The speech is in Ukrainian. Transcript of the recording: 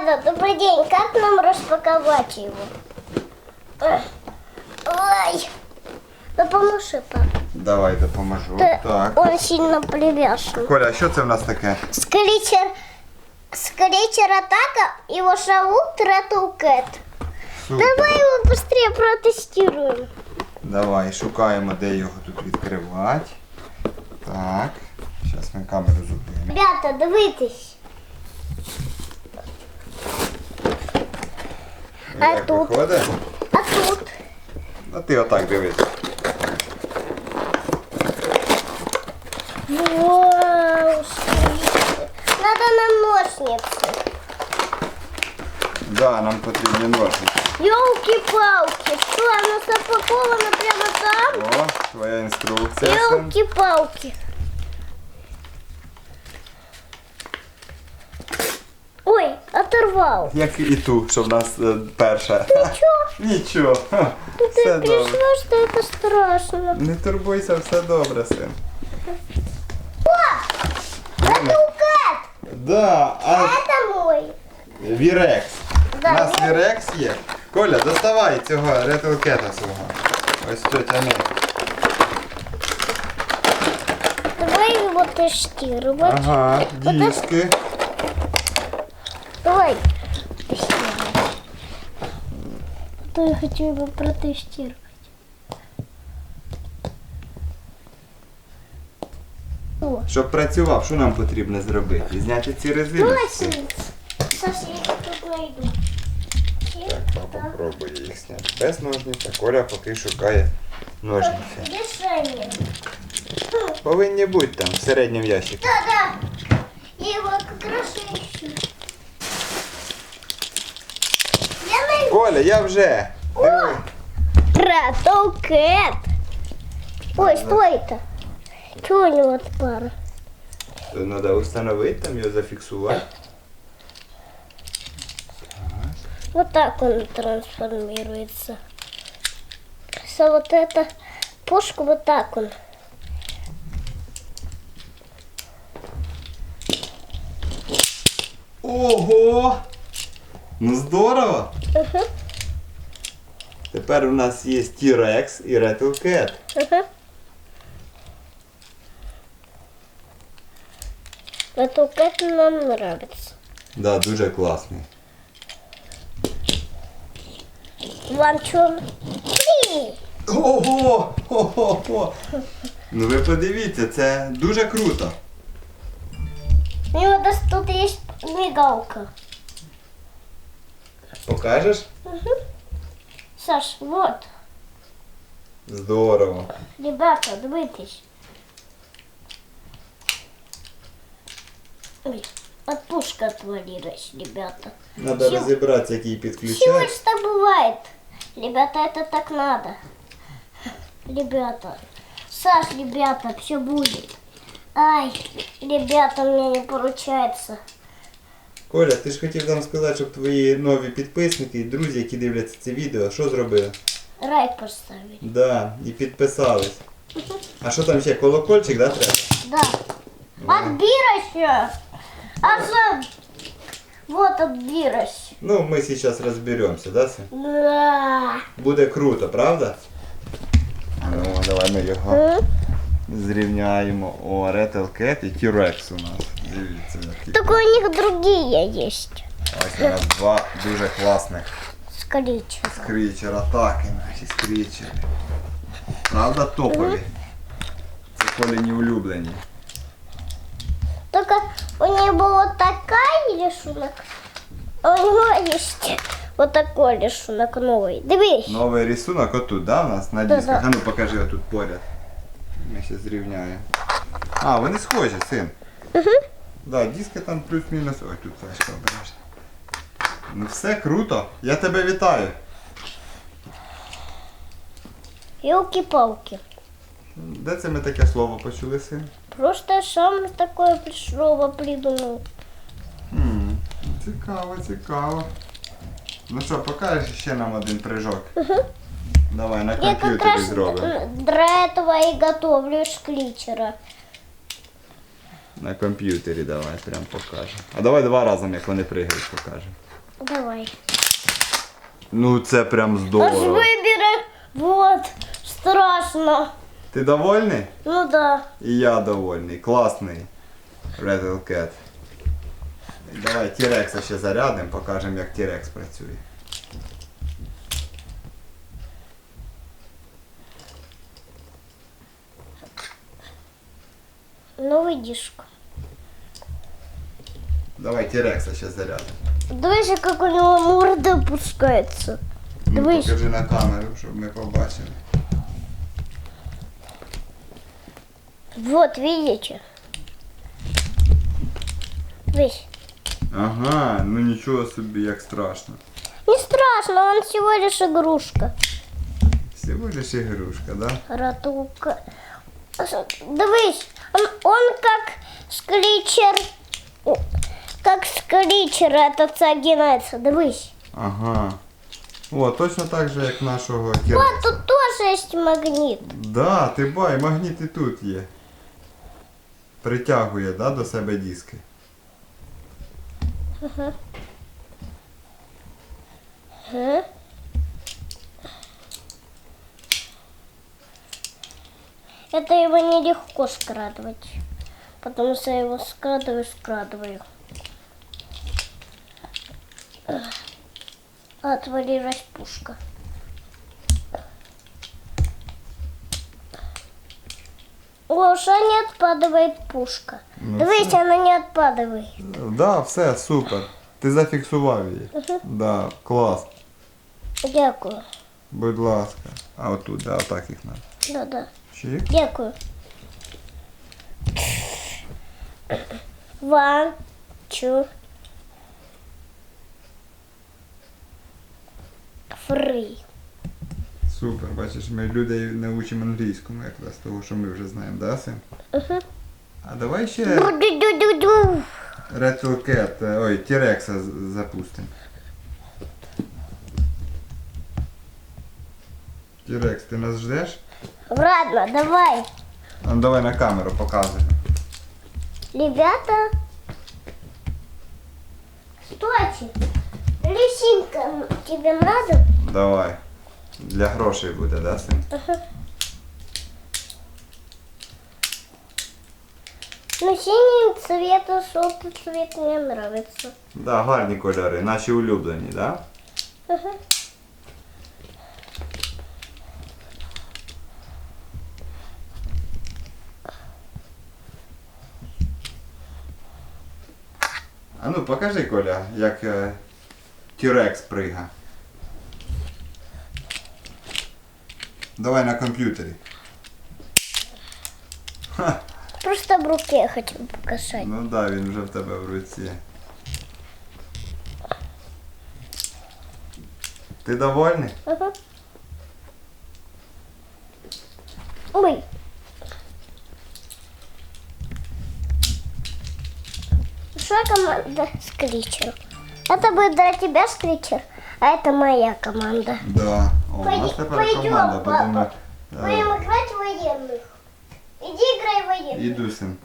Ребята, добрый день. Как нам распаковать его? Эх, Ой. Ну, поможи, пап. Давай допоможу. Т- Так. Он сильно привязан. Коля, а що це в нас таке? Скричер... Скричер атака, его зовут Ретл Кэт. Супер. Давай его быстрее протестируем. Давай, шукаємо, де його тут відкривати. Так. Зараз ми камеру зупинимо. Ребята, дивитесь. А Як тут? виходить? А тут? А ти отак дивись. Вау, смотрите. Надо на ножницы. Да, нам потрібні ножниці. Елки-палки, что, оно запаковано прямо там? О, твоя інструкція. син. Елки-палки. Ой, оторвал. Як і ту, що в нас е, перша. Ничего, Нічого. Ха, ты Все добре. пришла, что это страшно. Не турбуйся, все добре, син. Это укат. Да, а Это мой. Вірекс. У Да. нас Вірекс є. Коля, доставай цього ретелкета свого. Ось тетя Ми. Давай его тестировать. Ага, диски. То я хочу его протестировать. О, Щоб працював, що нам потрібно зробити? Зняти ці резиночки. ножницы. Сейчас я их тут найду. Так, папа пробує їх зняти без ножниць, а Коля поки шукає ножниці. Решение. Повинні бути там в середньому ящику. Да, да. Я как ищу. Я найду. Коля, я вже. Диви. Ратл Кэт. Ой, что это? Чего у него от пара? Треба встановити там його зафіксувати. Вот так он трансформируется. Со вот это пушку вот так он. Ого! Ну здорово! Угу, Тепер у нас є T-Rex і Rattle Cat. угу. Ратл Кэт нам нравится. Да, дуже класний. Вам что? Ого! Ого! Ну ви подивіться, це дуже круто. У даже тут есть мигалка. Покажеш? Саш, вот. Здорово. Ребята, дивитесь. Ой, отпушка отвалилась, ребята. Треба Чё? розібратися, який Чего підключати. ж так бывает? Ребята, это так надо. Ребята. Саш, ребята, все будет. Ай, ребята, у меня не получается. Коля, ти ж хотів нам сказати, щоб твої нові підписники і друзі, які дивляться це відео, що зробили? Рай поставить. Да, і підписались. А що там ще? Колокольчик, да, треба? Да. Отбирайся. А за... Вот отбирайся. Ну, ми зараз розберемося, да, син? Да. Буде круто, правда? Ну, давай ми його зрівняємо. О, Rattle Cat і T-Rex у нас. Дивіться, які. Только у них другие есть. Ось у нас два дуже класних Скорича. скрічера. Атаки наші скрічери. Правда, топові. Це коліні улюблені. Только у него вот такая рисунок. А у него есть вот такой рисунок новый. Дивись. Новий рисунок отут, да, у нас на Да-да. дисках. А ну покажи отут поряд. Ми ще зрівняємо. А, вони схожі, син. Угу. Да, диски там плюс-мінус. Ой, тут флешка обережно. Ну все круто. Я тебе вітаю. Елки-палки. Де це ми таке слово почули, син? Просто сам такое слово придумал. М, Цікаво, цікаво. Ну що, покажеш ще нам один прыжок? Давай на Я как комп'ютері раз зробимо. д- для этого и готовлю шкличера. На комп'ютері давай прям покажемо. А давай два рази, як вони пригають, покажемо. Давай. Ну це прям Аж здорово. выбирай. Вот. Страшно. Ти довольний? Ну да. І я довольний. Класний. Red Cat. Давай T-Rex ще зарядимо, покажемо, як T-Rex працює. Новый диск. Давай T-Rex ще зарядимо. Дивись, как у него морда опускается. Ну, Дивись. покажи на камеру, щоб ми побачили. Вот, видите? Дивись. Ага, ну нічого собі, як страшно. Не страшно, он всего лишь игрушка. Всего лиш ігрушка, да? Ратука. Дивись, он, он как скричер. О, Как скричер этот загинается. Дивись. Ага. О, точно так же, як нашого Вот T-Rex. тут тоже есть магнит. Да, ти бай, магніт і тут є. Притягує, да, до себе диски. Ага. Это его нелегко скрадывать. Потому что я его скрадываю, скрадываю. Эх. Отвалилась пушка. О, уже не отпадывает пушка. Ну, Дивись, она не отпадывает. Да, все, супер. Ти зафіксував її. Да, клас. Дякую. Будь ласка. А отут, да, отак їх надо. Да-да. Чик. Дякую. One, two, three. Супер, бачиш, ми людей научимо англійському якраз того, що ми вже знаємо, да, син? Угу. А давай ще Ду-ду-ду-ду. Е, ой, T-Rex з- запустимо. T-Rex, ти нас ждеш? Ладно, давай. А ну давай на камеру показуй. Ребята. Стойте. Лисинка, тебе надо? Давай. Для грошей буде, да, син? Ну, синий цвет и желтый цвет мне нравится. Да, гарні кольори, наші улюблені, да? Ага. А ну покажи, Коля, як е, T-Rex прига. Давай на комп'ютері. Ха, Просто в руке хотел показать. ну да, він вже в тебе в руці. Ти довольний? Ага. Ой. Что команда Скричер? Это будет для тебя Скричер, а это моя команда. Да. О, у нас Пойдем, тепер пойдем, команда. Будемо. е, Будем играть в военных. Иди